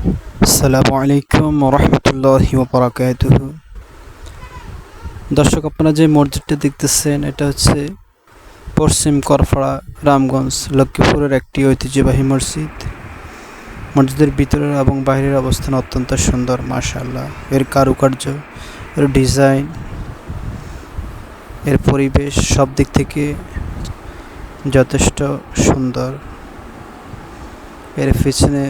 আসসালামু আলাইকুম রহমতুল্লাহ বরাকাত দর্শক, আপনারা যে মসজিদটা দেখতেছেন, এটা হচ্ছে পশ্চিম করফড়া, রামগঞ্জ, লক্ষ্মীপুরের একটি ঐতিহ্যবাহী মসজিদ। মসজিদের ভিতরের এবং বাইরের অবস্থান অত্যন্ত সুন্দর, মাশাআল্লাহ। এর কারুকার্য, এর ডিজাইন, এর পরিবেশ সব দিক থেকে যথেষ্ট সুন্দর। এর পিছনে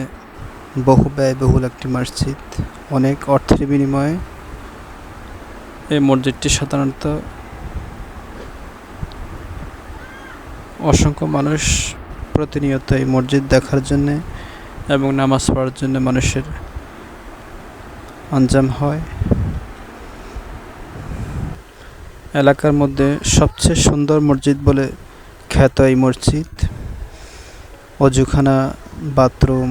বহু ব্যয়বহুল একটি মসজিদ। অনেক অর্থের বিনিময়ে এই মসজিদটি সাধারণত অসংখ্য মানুষ প্রতিনিয়ত এই মসজিদ দেখার জন্যে এবং নামাজ পড়ার জন্য মানুষের আঞ্জাম হয়। এলাকার মধ্যে সবচেয়ে সুন্দর মসজিদ বলে খ্যাত এই মসজিদ। অজুখানা, বাথরুম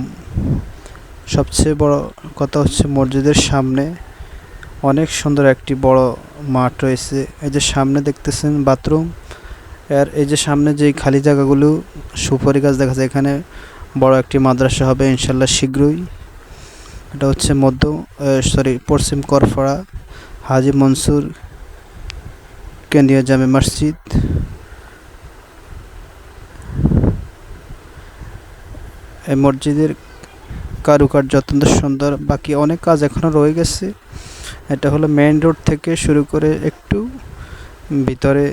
সবচেয়ে বড় কথা হচ্ছে মসজিদের সামনে অনেক সুন্দর একটি বড় মাঠ রয়েছে। এই যে সামনে দেখতেছেন বাথরুম, আর এই যে সামনে যে খালি জায়গাগুলো, সুপারি গাছ দেখা যায়, এখানে বড় একটি মাদ্রাসা হবে ইনশাল্লাহ শীঘ্রই। এটা হচ্ছে মধ্য সরি, পশ্চিম করফড়া, হাজি মনসুর কেন্দ্রীয় জামে মসজিদ। এই মসজিদের কারুকার্য অত্যন্ত সুন্দর। বাকি অনেক কাজ এখনও রয়ে গেছে। এটা হলো মেন রোড থেকে শুরু করে একটু ভিতরে